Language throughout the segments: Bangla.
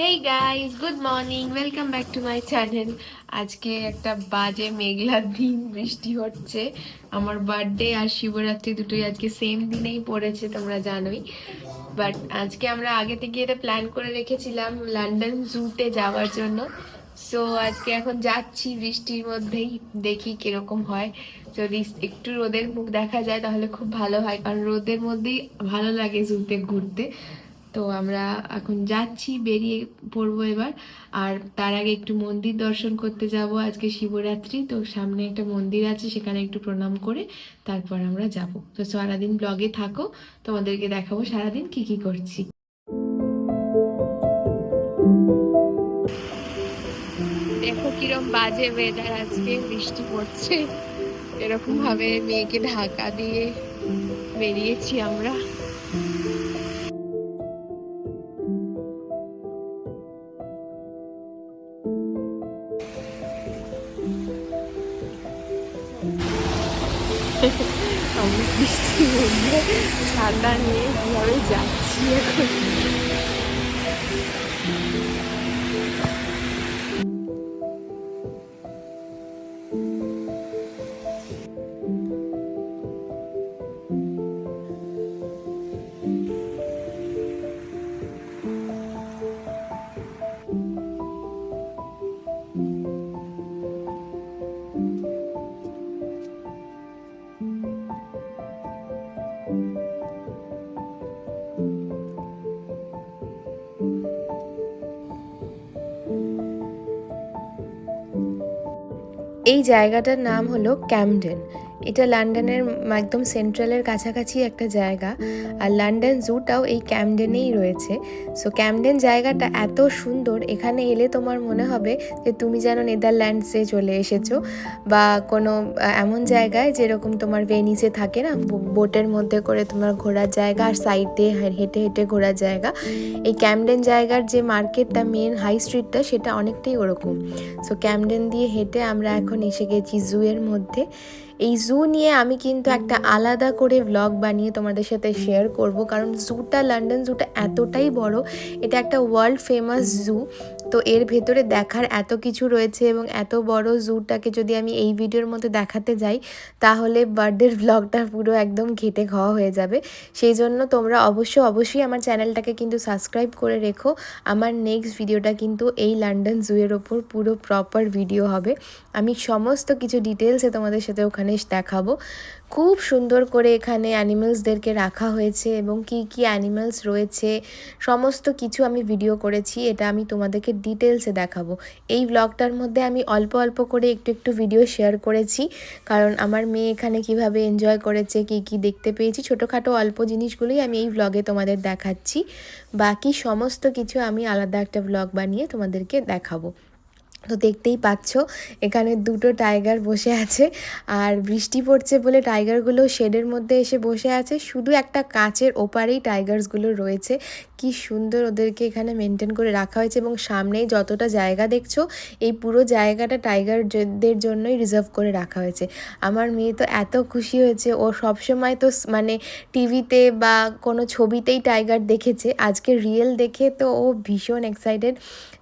Hey guys good morning welcome back to my channel আজকে একটা বাজে, মেঘলা দিন, বৃষ্টি হচ্ছে। আমার বার্থডে আর শিবরাত্রি দুটোই আজকে সেম দিনেই পড়েছে, তোমরা জানোই। বাট আজকে আমরা আগে থেকে এটা প্ল্যান করে রেখেছিলাম লন্ডন জুতে যাওয়ার জন্য। সো আজকে এখন যাচ্ছি বৃষ্টির মধ্যেই, দেখি কীরকম হয়। যদি একটু রোদের মুখ দেখা যায় তাহলে খুব ভালো হয়, কারণ রোদের মধ্যেই ভালো লাগে জুতে ঘুরতে। তো আমরা এখন যাচ্ছি, বেরিয়ে পড়ব এবার। আর তার আগে একটু মন্দির দর্শন করতে যাব আজকে শিবরাত্রি। তো সামনে একটা মন্দির আছে, সেখানে একটু প্রণাম করে তারপর আমরা যাব। তো সারাদিন ব্লগে থাকো, তোমাদেরকে দেখাবো সারাদিন কি কি করছি। দেখো কিরম বাজে ওয়েদার আজকে, বৃষ্টি পড়ছে। এরকম ভাবে মেয়েকে ঢাকা দিয়ে বেরিয়েছি আমরা। আমি বৃষ্টির মধ্যে ছাতা নিয়ে ঘরে যাচ্ছি এখন। এই জায়গাটার নাম হলো ক্যামডেন। এটা লন্ডনের একদম সেন্ট্রালের কাছাকাছি একটা জায়গা। আর লন্ডন জুটাও এই ক্যামডেনেই রয়েছে। সো ক্যামডেন জায়গাটা এত সুন্দর, এখানে এলে তোমার মনে হবে যে তুমি যেন নেদারল্যান্ডসে চলে এসেছ বা কোনো এমন জায়গায় যেরকম তোমার ভেনিসে থাকে না বোটের মধ্যে করে তোমার ঘোরার জায়গা আর সাইড দিয়ে হেঁটে হেঁটে ঘোরার জায়গা। এই ক্যামডেন জায়গার যে মার্কেটটা মেন হাই স্ট্রিটটা, সেটা অনেকটাই ওরকম। সো ক্যামডেন দিয়ে হেঁটে আমরা এখন এসে গেছি জুয়ের মধ্যে। এই জু নিয়ে আমি কিন্তু একটা আলাদা করে ব্লগ বানিয়ে তোমাদের সাথে শেয়ার করব। কারণ জুটা লন্ডন জুটা এতটাই বড়, এটা একটা ওয়ার্ল্ড ফেমাস জু তো এর ভেতরে দেখার এত কিছু রয়েছে এবং এত বড় জুটাকে যদি আমি এই ভিডিওর মধ্যে দেখাতে যাই, তাহলে বার্থডের ব্লগটা পুরো একদম ঘেটে খাওয়া হয়ে যাবে। সেই জন্য তোমরা অবশ্যই অবশ্যই আমার চ্যানেলটাকে কিন্তু সাবস্ক্রাইব করে রেখো। আমার নেক্সট ভিডিওটা কিন্তু এই লন্ডন জুয়ের ওপর পুরো প্রপার ভিডিও হবে। আমি সমস্ত কিছু ডিটেলসে তোমাদের সাথে ওখানে দেখাবো। খুব সুন্দর করে এখানে অ্যানিমেলসদেরকে রাখা হয়েছে এবং কি কি অ্যানিমেলস রয়েছে, সমস্ত কিছু আমি ভিডিও করেছি, এটা আমি তোমাদেরকে ডিটেলসে দেখাবো। এই ব্লগটার মধ্যে আমি অল্প অল্প করে একটু একটু ভিডিও শেয়ার করেছি, কারণ আমার মেয়ে এখানে কীভাবে এনজয় করেছে, কি কি দেখতে পেয়েছি, ছোটোখাটো অল্প জিনিসগুলোই আমি এই ব্লগে তোমাদের দেখাচ্ছি। বাকি সমস্ত কিছু আমি আলাদা একটা ব্লগ বানিয়ে তোমাদেরকে দেখাবো। তো দেখতেই পাচ্ছ, এখানে দুটো টাইগার বসে আছে। আর বৃষ্টি পড়ছে বলে টাইগারগুলো শেডের মধ্যে এসে বসে আছে। শুধু একটা কাচের ওপারেই টাইগার্সগুলো রয়েছে। কি সুন্দর ওদেরকে এখানে মেনটেন করে রাখা হয়েছে এবং সামনেই যতটা জায়গা দেখছ, এই পুরো জায়গাটা টাইগারদের জন্যই রিজার্ভ করে রাখা হয়েছে। আমার মেয়ে তো এত খুশি হয়েছে। ও সবসময় তো মানে টিভিতে বা কোনো ছবিতেই টাইগার দেখেছে। আজকে রিয়েল দেখে তো ও ভীষণ এক্সাইটেড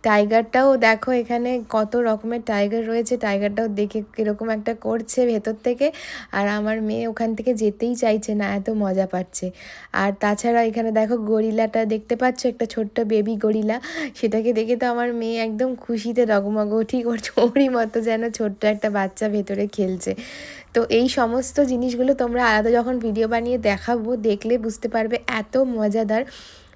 টাইগারটাও দেখো এখানে কত রকমের টাইগার রয়েছে। টাইগারটাও দেখে কীরকম একটা করছে ভেতর থেকে। আর আমার মেয়ে ওখান থেকে যেতেই চাইছে না, এত মজা পাচ্ছে। আর তাছাড়া এখানে দেখো গরিলাটা দেখতে পাচ্ছ একটা ছোট্ট বেবি গরিলা সেটাকে দেখে তো আমার মেয়ে একদম খুশিতে ডগমগ ঠিক ওর ওরই মতো যেন ছোট্ট একটা বাচ্চা ভেতরে খেলছে। তো এই সমস্ত জিনিসগুলো তোমরা আলাদা যখন ভিডিও বানিয়ে দেখাবো, দেখলে বুঝতে পারবে এত মজাদার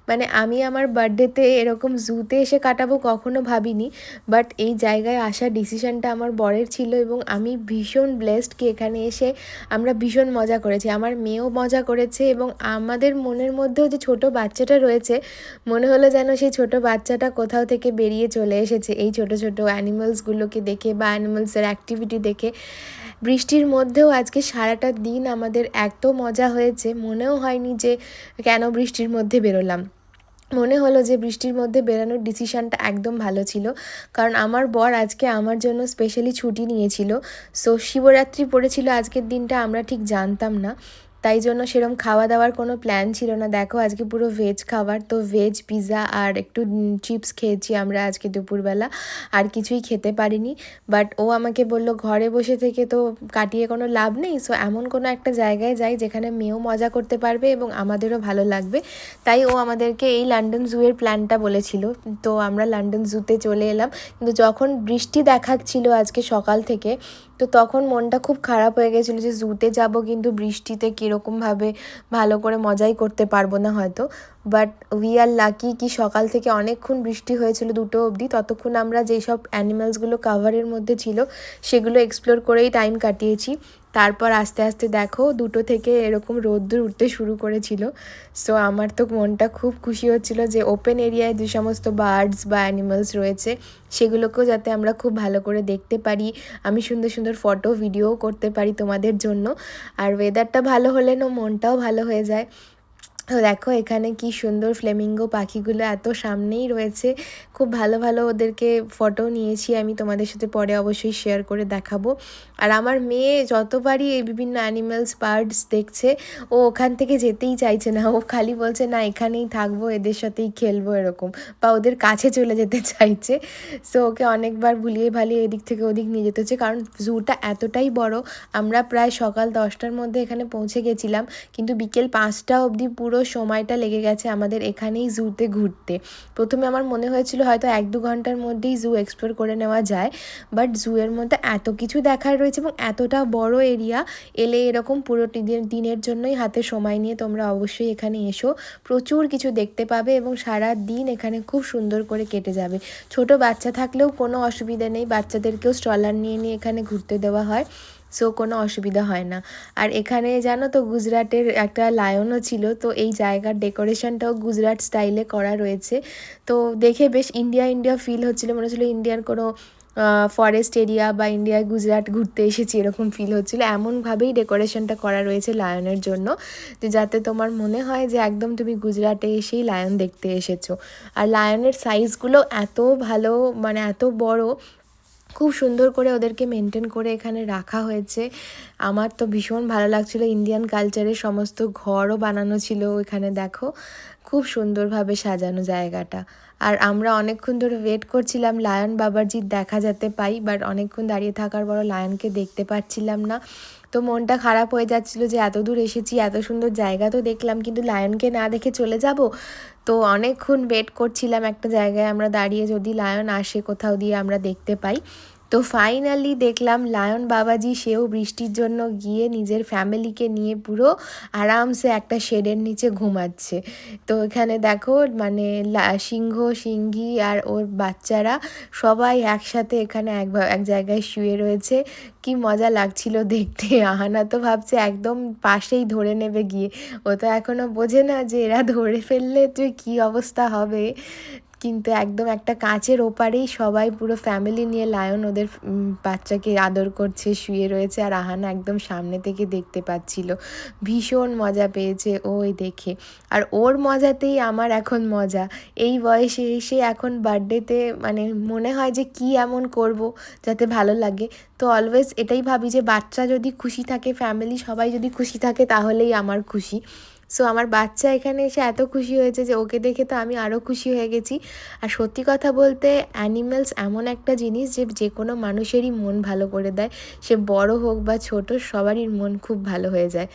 মানে আমি আমার বার্থডেতে এরকম জুতে এসে কাটাবো কখনো ভাবিনি বাট এই জায়গায় আসার ডিসিশানটা আমার বরের ছিল এবং আমি ভীষণ ব্লেসড কি এখানে এসে আমরা ভীষণ মজা করেছি। আমার মেয়েও মজা করেছে এবং আমাদের মনের মধ্যেও যে ছোট বাচ্চাটা রয়েছে, মনে হলো যেন সেই ছোট বাচ্চাটা কোথাও থেকে বেরিয়ে চলে এসেছে। এই ছোট ছোট অ্যানিমালসগুলোকে দেখে বা অ্যানিমালসের অ্যাক্টিভিটি দেখে বৃষ্টির মধ্যেও আজকে সারাটা দিন আমাদের এত মজা হয়েছে, মনেও হয়নি যে কেন বৃষ্টির মধ্যে বেরোলাম। মনে হলো যে বৃষ্টির মধ্যে বেরানোর ডিসিশানটা একদম ভালো ছিল। কারণ আমার বর আজকে আমার জন্য স্পেশালি ছুটি নিয়েছিল। সো শিবরাত্রি পড়েছিল, আজকের দিনটা আমরা ঠিক জানতাম না। তাই জন্য সেরকম খাওয়া দাওয়ার কোনো প্ল্যান ছিল না। দেখো, আজকে পুরো ভেজ খাবার, তো ভেজ পিৎজা আর একটু চিপস খেয়েছি আমরা আজকে দুপুরবেলা। আর কিছুই খেতে পারিনি। বাট ও আমাকে বলল, ঘরে বসে থেকে তো কাটিয়ে কোনো লাভ নেই। সো এমন কোনো একটা জায়গায় যাই যেখানে মেয়েও মজা করতে পারবে এবং আমাদেরও ভালো লাগবে। তাই ও আমাদেরকে এই লন্ডন জুয়ের প্ল্যানটা বলেছিল। তো আমরা লন্ডন জুতে চলে এলাম। কিন্তু যখন বৃষ্টি দেখাচ্ছিল আজকে সকাল থেকে তো তখন মনটা খুব খারাপ হয়ে গেছিল যে জুতে যাব কিন্তু বৃষ্টিতে কীরকমভাবে ভালো করে মজাই করতে পারব না হয়তো। বাট উই আর লাকি কি সকাল থেকে অনেকক্ষণ বৃষ্টি হয়েছিল দুটো অবধি, ততক্ষণ আমরা যেসব অ্যানিমালসগুলো কাভারের মধ্যে ছিল সেগুলো এক্সপ্লোর করেই টাইম কাটিয়েছি। তারপর আস্তে আস্তে দেখো দুটো থেকে এরকম রোদ্দুর উঠতে শুরু করেছিল। সো আমার তো মনটা খুব খুশি হচ্ছিল যে ওপেন এরিয়ায় যে সমস্ত বার্ডস বা অ্যানিমালস রয়েছে, সেগুলোকেও যাতে আমরা খুব ভালো করে দেখতে পারি। আমি সুন্দর সুন্দর ফটো ভিডিও করতে পারি তোমাদের জন্য। আর ওয়েদারটা ভালো হলে না, মনটাও ভালো হয়ে যায়। তো দেখো এখানে কি সুন্দর ফ্লেমিঙ্গো পাখিগুলো এত সামনেই রয়েছে। খুব ভালো ভালো ওদেরকে ফটো নিয়েছি, আমি তোমাদের সাথে পরে অবশ্যই শেয়ার করে দেখাবো। আর আমার মেয়ে যতবারই এই বিভিন্ন অ্যানিমালস বার্ডস দেখছে, ও ওখান থেকে যেতেই চাইছে না। ও খালি বলছে, না, এখানেই থাকব, এদের সাথেই খেলব, এরকম। বা ওদের কাছে চলে যেতে চাইছে। সো ওকে অনেকবার ভুলিয়ে ভালিয়ে এদিক থেকে ওদিক নিয়ে যেতে হচ্ছে। কারণ জুটা এতটাই বড়, আমরা প্রায় সকাল দশটার মধ্যে এখানে পৌঁছে গেছিলাম। কিন্তু বিকেল পাঁচটা অবধি পুরো সময়টা লেগে গেছে আমাদের এখানেই জুতে ঘুরতে। প্রথমে আমার মনে হয়েছিল হয়তো এক দু ঘণ্টার মধ্যেই জু এক্সপ্লোর করে নেওয়া যায় বাট জুয়ের মধ্যে এত কিছু দেখার রয়েছে এবং এতটা বড় এরিয়া এলে এরকম পুরো দিনের দিনের জন্যই হাতে সময় নিয়ে তোমরা অবশ্যই এখানে এসো। প্রচুর কিছু দেখতে পাবে এবং সারা দিন এখানে খুব সুন্দর করে কেটে যাবে। ছোট বাচ্চা থাকলেও কোনো অসুবিধা নেই, বাচ্চাদেরকেও স্ট্রলার নিয়ে নিয়ে এখানে ঘুরতে দেওয়া হয়। সো কোনো অসুবিধা হয় না। আর এখানে জানো তো গুজরাটের একটা লায়নও ছিল, তো এই জায়গার ডেকোরেশনটাও গুজরাট স্টাইলে করা রয়েছে। তো দেখে বেশ ইন্ডিয়া ইন্ডিয়া ফিল হচ্ছিল, মনে হচ্ছিল ইন্ডিয়ার কোনো ফরেস্ট এরিয়া বা ইন্ডিয়ায় গুজরাট ঘুরতে এসেছি, এরকম ফিল হচ্ছিল। এমনভাবেই ডেকোরেশনটা করা রয়েছে লায়নের জন্য। যে যাতে তোমার মনে হয় যে একদম তুমি গুজরাটে এসেই লায়ন দেখতে এসেছ। আর লায়নের সাইজগুলো এত ভালো মানে এত বড় খুব সুন্দর করে ওদেরকে মেনটেন করে এখানে রাখা হয়েছে। আমার তো ভীষণ ভালো লাগছিল। ইন্ডিয়ান কালচারের সমস্ত ঘরও বানানো ছিল এখানে দেখো। খুব সুন্দরভাবে সাজানো জায়গাটা। আর আমরা অনেকক্ষণ ধরে ওয়েট করছিলাম, লায়ন বাবারজির দেখা যেতে পাই বাট অনেকক্ষণ দাঁড়িয়ে থাকার পরও লায়নকে দেখতে পাচ্ছিলাম না। তো মনটা খারাপ হয়ে যাচ্ছিল যে এত দূর এসেছি, এত সুন্দর জায়গা তো দেখলাম, কিন্তু লায়নকে না দেখে চলে যাব? তো অনেকক্ষণ ওয়েট করছিলাম একটা জায়গায়, আমরা দাঁড়িয়ে যদি লায়ন আসে কোথাও দিয়ে আমরা দেখতে পাই। তো ফাইনালি দেখলাম লায়ন বাবাজি, সেও বৃষ্টির জন্য গিয়ে নিজের ফ্যামিলিকে নিয়ে পুরো আরামসে একটা শেডের নিচে ঘুমাচ্ছে। তো এখানে দেখো মানে সিংহ, সিংহী আর ওর বাচ্চারা সবাই একসাথে এখানে এক এক জায়গায় শুয়ে রয়েছে। কি মজা লাগছিল দেখতে। আহানা তো ভাবছে একদম পাশেই ধরে নেবে গিয়ে। ও তো এখনও বোঝে না যে এরা ধরে ফেললে তুই কি অবস্থা হবে। কিন্তু একদম একটা কাঁচের ওপারেই সবাই পুরো ফ্যামিলি নিয়ে লায়ন ওদের বাচ্চাকে আদর করছে, শুয়ে রয়েছে আর আহানা একদম সামনে থেকে দেখতে পাচ্ছিল। ভীষণ মজা পেয়েছে ওই দেখে। আর ওর মজাতেই আমার এখন মজা। এই বয়সে এসে এখন বার্থডেতে মানে মনে হয় যে কি এমন করব যাতে ভালো লাগে। তো অলওয়েজ এটাই ভাবি যে বাচ্চা যদি খুশি থাকে ফ্যামিলি সবাই যদি খুশি থাকে তাহলেই আমার খুশি। সো আমার বাচ্চা এখানে এসে এত খুশি হয়েছে যে ওকে দেখে তো আমি আরও খুশি হয়ে গেছি। আর সত্যি কথা বলতে অ্যানিমেলস এমন একটা জিনিস যে যে কোনো মানুষেরই মন ভালো করে দেয়। সে বড় হোক বা ছোট, সবারই মন খুব ভালো হয়ে যায়।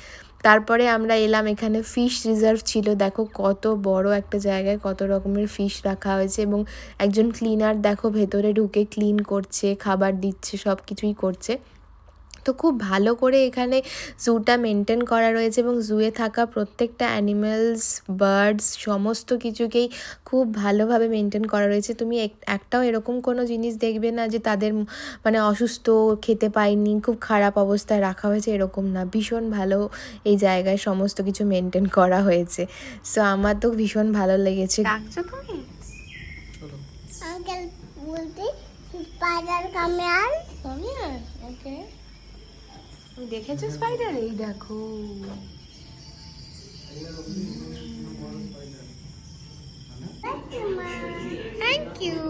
তারপরে আমরা এলাম এখানে ফিশ রিজার্ভ ছিল। দেখো কত বড় একটা জায়গায় কত রকমের ফিশ রাখা হয়েছে এবং একজন ক্লিনার দেখো ভেতরে ঢুকে ক্লিন করছে, খাবার দিচ্ছে সব কিছুই করছে। তো খুব ভালো করে এখানে জুটা মেনটেন করা রয়েছে এবং জুয়ে থাকা প্রত্যেকটা অ্যানিমেলস বার্ডস সমস্ত কিছুকেই খুব ভালোভাবে মেনটেন করা রয়েছে। তুমি এক- একটাও এরকম কোনো জিনিস দেখবে না যে তাদের মানে অসুস্থ খেতে পায়নি খুব খারাপ অবস্থায় রাখা হয়েছে এরকম না। ভীষণ ভালো এই জায়গায় সমস্ত কিছু মেনটেন করা হয়েছে। সো আমার তো ভীষণ ভালো লেগেছে। ডাকছো তুমি? স্পাইডার কামিয়ার ওকে। দেখেছ স্পাইডার এই দেখো। থ্যাংক ইউ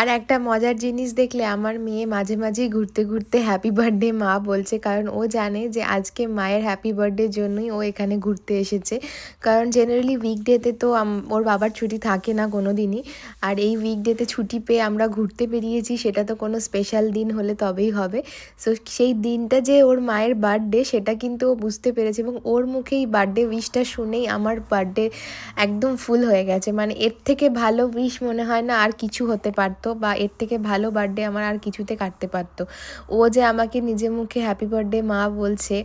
আর একটা মজার জিনিস দেখলে আমার মেয়ে মাঝে মাঝেই ঘুরতে ঘুরতে হ্যাপি বার্থডে মা বলছে, কারণ ও জানে যে আজকে মায়ের হ্যাপি বার্থডের জন্যই ও এখানে ঘুরতে এসেছে। কারণ জেনারেলি উইকডেতে তো ওর বাবার ছুটি থাকে না কোনো দিনই আর এই উইকডেতে ছুটি পেয়ে আমরা ঘুরতে বেরিয়েছি, সেটা তো কোনো স্পেশাল দিন হলে তবেই হবে। সো সেই দিনটা যে ওর মায়ের বার্থডে সেটা কিন্তু ও বুঝতে পেরেছে এবং ওর মুখে এই বার্থডে উইশটা শুনেই আমার বার্থডে একদম ফুল হয়ে গেছে। মানে এর থেকে ভালো উইশ মনে হয় না আর কিছু হতে পারতো বা এর থেকে ভালো বার্থডে আমার আর কিছুতে কাটতে পারতো। ও যে আমাকে নিজের মুখে হ্যাপি বার্থডে মা বলছে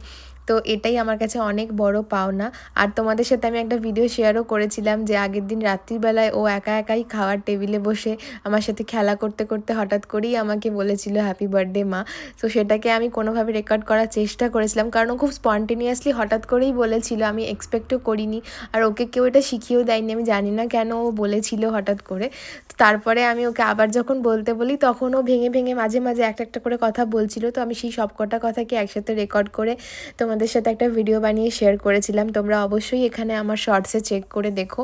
তো এটাই আমার কাছে অনেক বড় পাওনা। আর তোমাদের সাথে আমি একটা ভিডিও শেয়ারও করেছিলাম যে আগের দিন রাত্রিবেলায় ও একা একাই খাওয়ার টেবিলে বসে আমার সাথে খেলা করতে করতে হঠাৎ করেই আমাকে বলেছিল হ্যাপি বার্থডে মা। তো সেটাকে আমি কোনোভাবে রেকর্ড করার চেষ্টা করেছিলাম। কারণ ও খুব স্পন্টেনিয়াসলি হঠাৎ করেই বলেছিল, আমি এক্সপেক্টও করিনি। আর ওকে কেউ এটা শিখিয়েও দেয়নি। আমি জানি না কেন ও বলেছিল হঠাৎ করে। তারপরে আমি ওকে আবার যখন বলতে বলি, তখন ও ভেঙে ভেঙে মাঝে মাঝে একটা একটা করে কথা বলছিল। তো আমি সেই সবকটা কথাকে একসাথে রেকর্ড করে তোমাদের সাথে একটা ভিডিও বানিয়ে শেয়ার করেছিলাম। তোমরা অবশ্যই এখানে আমার শর্টসে চেক করে দেখো।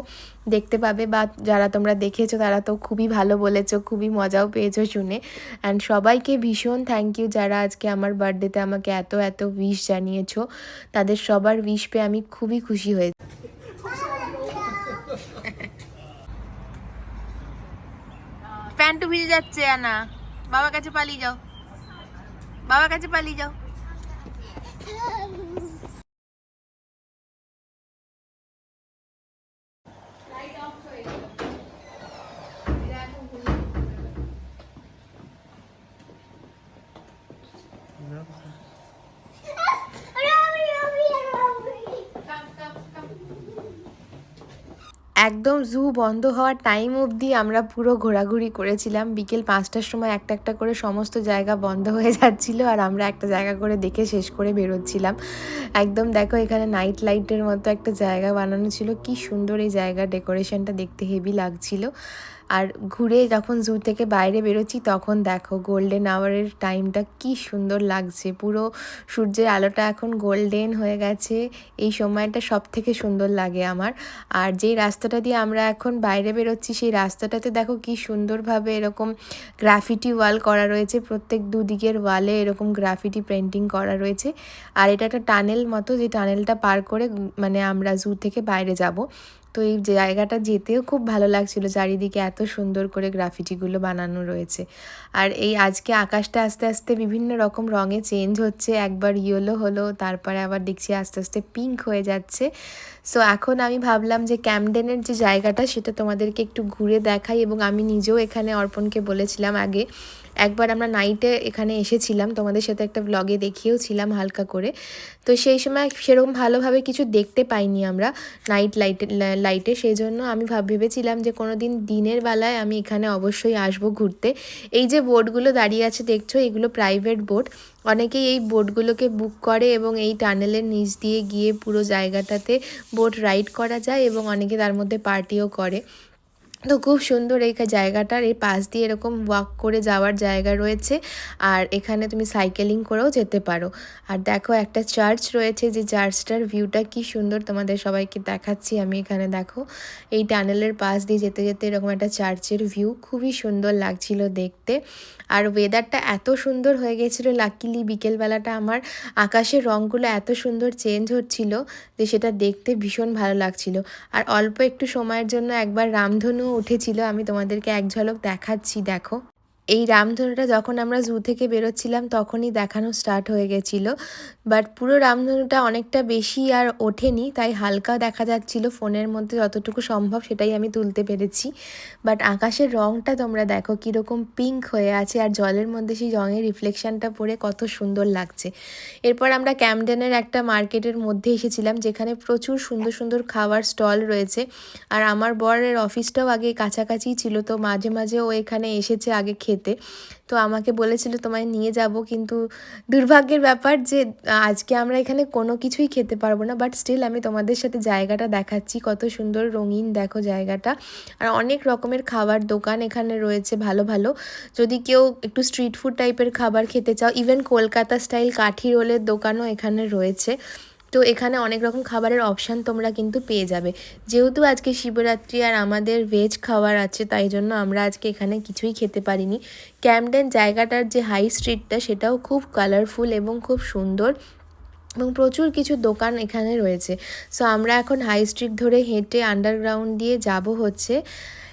দেখতে পাবে বা যারা তোমরা দেখেছ, তারা তো খুবই ভালো বলেছ, খুবই মজাও পেয়েছ শুনে। অ্যান্ড সবাইকে ভীষণ থ্যাংক ইউ যারা আজকে আমার বার্থডেতে আমাকে এত এত উইশ জানিয়েছো। তাদের সবার উইশ পেয়ে আমি খুবই খুশি হয়েছি। প্যান্টু ভিজে যাচ্ছে, আনা। বাবার কাছে পালিয়ে যাও। বাবার কাছে পালিয়ে যাও। Come. একদম জু বন্ধ হওয়ার টাইম অবধি আমরা পুরো ঘোরাঘুরি করেছিলাম। বিকেল পাঁচটার সময় একটা একটা করে সমস্ত জায়গা বন্ধ হয়ে যাচ্ছিল আর আমরা একটা জায়গা করে দেখে শেষ করে বেরোচ্ছিলাম। একদম দেখো এখানে নাইট লাইটের মতো একটা জায়গা বানানো ছিল। কি সুন্দর এই জায়গা ডেকোরেশনটা দেখতে হেভি লাগছিল। আর ঘুরে যখন জু থেকে বাইরে বেরোচ্ছি, তখন দেখো গোল্ডেন আওয়ারের টাইমটা কি সুন্দর লাগছে। পুরো সূর্যের আলোটা এখন গোল্ডেন হয়ে গেছে। এই সময়টা সব থেকে সুন্দর লাগে আমার। আর যেই রাস্তাটা দিয়ে আমরা এখন বাইরে বেরোচ্ছি, সেই রাস্তাটাতে দেখো কি সুন্দরভাবে এরকম গ্রাফিটি ওয়াল করা রয়েছে। প্রত্যেক দুদিকের ওয়ালে এরকম গ্রাফিটি পেন্টিং করা রয়েছে। আর এটা একটা টানেল মতো, যে টানেলটা পার করে মানে আমরা জু থেকে বাইরে যাব। তো এই জায়গাটা যেতেও খুব ভালো লাগছিল, চারিদিকে এত সুন্দর করে গ্রাফিটিগুলো বানানো রয়েছে। আর এই আজকে আকাশটা আস্তে আস্তে বিভিন্ন রকম রঙে চেঞ্জ হচ্ছে, একবার ইয়েলো হলো, তারপরে আবার দেখছি আস্তে আস্তে পিঙ্ক হয়ে যাচ্ছে। সো এখন আমি ভাবলাম যে ক্যামডেনের যে জায়গাটা, সেটা তোমাদেরকে একটু ঘুরে দেখাই এবং আমি নিজেও এখানে অর্পণকে বলেছিলাম আগে একবার আমরা নাইটে এখানে এসেছিলাম, তোমাদের সাথে একটা ব্লগে দেখিয়েওছিলাম হালকা করে। তো সেই সময় সেরকম ভালোভাবে কিছু দেখতে পাইনি আমরা নাইট লাইটে লাইটে সেই জন্য আমি ভাব, ভেবেছিলাম যে কোনো দিন দিনের বেলায় আমি এখানে অবশ্যই আসব ঘুরতে। এই যে বোটগুলো দাঁড়িয়ে আছে, দেখছ, এগুলো প্রাইভেট বোট অনেকেই এই বোটগুলোকে বুক করে এবং এই টানেলের নিচ দিয়ে গিয়ে পুরো জায়গাটাতে বোট রাইড করা যায় এবং অনেকে তার মধ্যে পার্টিও করে। তো খুব সুন্দর এই জায়গাটার, এই পাশ দিয়ে এরকম ওয়াক করে যাওয়ার জায়গা রয়েছে। আর এখানে তুমি সাইকেলিং করেও যেতে পারো। আর দেখো একটা চার্চ রয়েছে, যে চার্চটার ভিউটা কি সুন্দর তোমাদের সবাইকে দেখাচ্ছি আমি এখানে, দেখো। এই টানেলের পাশ দিয়ে যেতে যেতে এরকম একটা চার্চের ভিউ খুবই সুন্দর লাগছিল দেখতে। আর ওয়েদারটা এত সুন্দর হয়ে গেছিল লাকিলি বিকেলবেলাটা আমার আকাশের রঙগুলো এত সুন্দর চেঞ্জ হচ্ছিল যে সেটা দেখতে ভীষণ ভালো লাগছিল। আর অল্প একটু সময়ের জন্য একবার রামধনু উঠেছিল আমি তোমাদেরকে এক ঝলক দেখাচ্ছি দেখো। এই রামধনুটা যখন আমরা জু থেকে বেরোচ্ছিলাম, তখনই দেখানো স্টার্ট হয়ে গেছিল। বাট পুরো রামধনুটা অনেকটা বেশি আর ওঠেনি, তাই হালকা দেখা যাচ্ছিল ফোনের মধ্যে যতটুকু সম্ভব সেটাই আমি তুলতে পেরেছি। বাট আকাশের রঙটা তোমরা দেখো, কীরকম পিঙ্ক হয়ে আছে আর জলের মধ্যে সেই রঙের রিফ্লেকশনটা পড়ে কত সুন্দর লাগছে। এরপর আমরা ক্যামডেনের একটা মার্কেটের মধ্যে এসেছিলাম, যেখানে প্রচুর সুন্দর সুন্দর খাবার স্টল রয়েছে। আর আমার বরের অফিসটাও আগে কাছাকাছি ছিল, তো মাঝে মাঝে ও এখানে এসেছে আগে খেতে। তো আমাকে বলেছিল তোমায় নিয়ে যাব, কিন্তু দুর্ভাগ্যের ব্যাপার যে, আজকে আমরা এখানে কোনো কিছুই খেতে পারব না বাট স্টিল আমি তোমাদের সাথে জায়গাটা দেখাচ্ছি, কত সুন্দর রঙিন দেখো জায়গাটা। আর অনেক রকমের খাবার দোকান এখানে রয়েছে ভালো ভালো। যদি কেউ একটু স্ট্রিট ফুড টাইপের খাবার খেতে চাও ইভেন কলকাতা স্টাইল কাঠি রোলের দোকানও এখানে রয়েছে। তো এখানে অনেক রকম খাবারের অপশান তোমরা কিন্তু পেয়ে যাবে। যেহেতু আজকে শিবরাত্রি আর আমাদের ভেজ খাবার আছে, তাই জন্য আমরা আজকে এখানে কিছুই খেতে পারিনি। ক্যামডেন জায়গাটার যে হাই স্ট্রিটটা সেটাও খুব কালারফুল এবং খুব সুন্দর এবং প্রচুর কিছু দোকান এখানে রয়েছে। সো আমরা এখন হাই স্ট্রিট ধরে হেঁটে আন্ডারগ্রাউন্ড দিয়ে যাব হচ্ছে।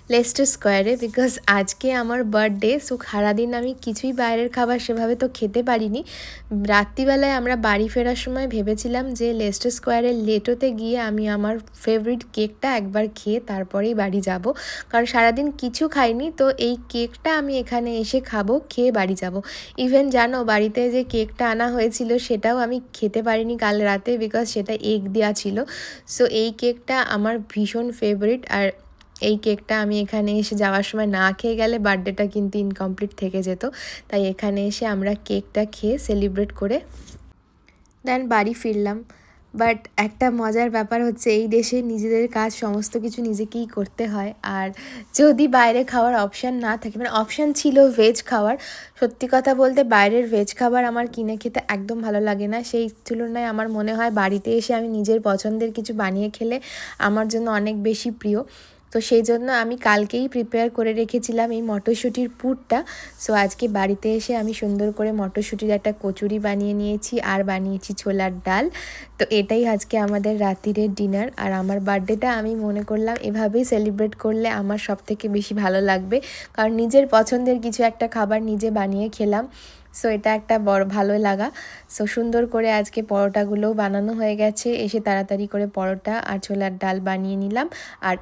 লেস্টার স্কোয়ারে বিকজ আজকে আমার বার্থডে সো সারাদিন আমি কিছুই বাইরের খাবার সেভাবে তো খেতে পারিনি। রাত্রিবেলায় আমরা বাড়ি ফেরার সময় ভেবেছিলাম যে লেস্টার স্কোয়ারের লেটোতে গিয়ে আমি আমার ফেভারিট কেকটা একবার খেয়ে তারপরেই বাড়ি যাব। কারণ সারাদিন কিছু খাইনি, তো এই কেকটা আমি এখানে এসে খাব, খেয়ে বাড়ি যাব। ইভেন জানো, বাড়িতে যে কেকটা আনা হয়েছিল, সেটাও আমি খেতে পারিনি কাল রাতে বিকজ সেটা এগ দেওয়া ছিল। সো এই কেকটা আমার ভীষণ ফেভারিট আর এই কেকটা আমি এখানে এসে যাওয়ার সময় না খেয়ে গেলে বার্থডেটা কিন্তু ইনকমপ্লিট থেকে যেত। তাই এখানে এসে আমরা কেকটা খেয়ে সেলিব্রেট করে দেন বাড়ি ফিরলাম। বাট একটা মজার ব্যাপার হচ্ছে এই দেশে নিজেদের কাজ সমস্ত কিছু নিজেকেই করতে হয়। আর যদি বাইরে খাওয়ার অপশান না থাকে মানে অপশান ছিল ভেজ খাওয়ার, সত্যি কথা বলতে বাইরের ভেজ খাবার আমার কিনে খেতে একদম ভালো লাগে না। সেই তুলনায় আমার মনে হয় বাড়িতে এসে আমি নিজের পছন্দের কিছু বানিয়ে খেলে আমার জন্য অনেক বেশি প্রিয়। তো সেই জন্য আমি কালকেই প্রিপেয়ার করে রেখেছিলাম এই মটরশুঁটির পুরটা। সো আজকে বাড়িতে এসে আমি সুন্দর করে মটরশুঁটির একটা কচুরি বানিয়ে নিয়েছি আর বানিয়েছি ছোলার ডাল। তো এটাই আজকে আমাদের রাত্রিরের ডিনার আর আমার বার্থডেটা আমি মনে করলাম এভাবেই সেলিব্রেট করলে আমার সব থেকে বেশি ভালো লাগবে। কারণ নিজের পছন্দের কিছু একটা খাবার নিজে বানিয়ে খেলাম। সো এটা একটা বড় ভালো লাগা। সো সুন্দর করে আজকে পরোটাগুলোও বানানো হয়ে গেছে। এসে তাড়াতাড়ি করে পরোটা আর ছোলার ডাল বানিয়ে নিলাম। আর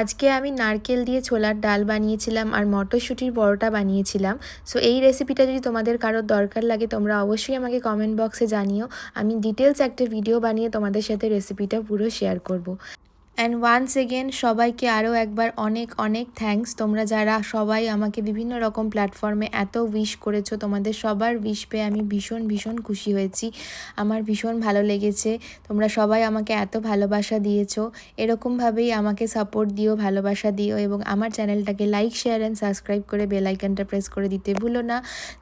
আজকে আমি নারকেল দিয়ে ছোলার ডাল বানিয়েছিলাম আর মটরশুঁটির পরোটা বানিয়েছিলাম সো এই রেসিপিটা যদি তোমাদের কারোর দরকার লাগে, তোমরা অবশ্যই আমাকে কমেন্ট বক্সে জানিও আমি ডিটেলস একটা ভিডিও বানিয়ে তোমাদের সাথে রেসিপিটা পুরো শেয়ার করব। অ্যান্ড ওয়ান্স এগেন সবাইকে আরও একবার অনেক অনেক থ্যাঙ্কস তোমরা যারা সবাই আমাকে বিভিন্ন রকম প্ল্যাটফর্মে এত উইশ করেছ, তোমাদের সবার উইশ পেয়ে আমি ভীষণ ভীষণ খুশি হয়েছি। আমার ভীষণ ভালো লেগেছে। তোমরা সবাই আমাকে এত ভালোবাসা দিয়েছ। এরকমভাবেই আমাকে সাপোর্ট দিও, ভালোবাসা দিও এবং আমার চ্যানেলটাকে লাইক শেয়ার অ্যান্ড সাবস্ক্রাইব করে বেল আইকনটা প্রেস করে দিতে ভুলো না।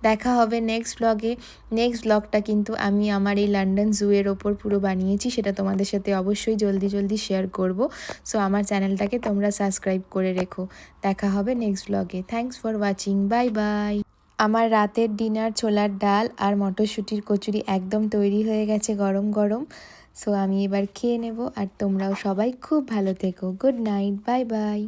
দেখা হবে নেক্সট ব্লগে নেক্সট ব্লগটা কিন্তু আমি আমার এই লন্ডন জুয়ের ওপর পুরো বানিয়েছি, সেটা তোমাদের সাথে অবশ্যই জলদি জলদি শেয়ার করব। সো আমার চ্যানেলটাকে তোমরা সাবস্ক্রাইব করে রেখো। দেখা হবে নেক্সট ব্লগে thanks for watching bye bye আমার রাতের ডিনার ছোলার ডাল আর মটরশুঁটির কচুরি একদম তৈরি হয়ে গেছে গরম গরম। সো আমি এবার খেয়ে নেব। আর তোমরাও সবাই খুব ভালো থেকো। Good night bye bye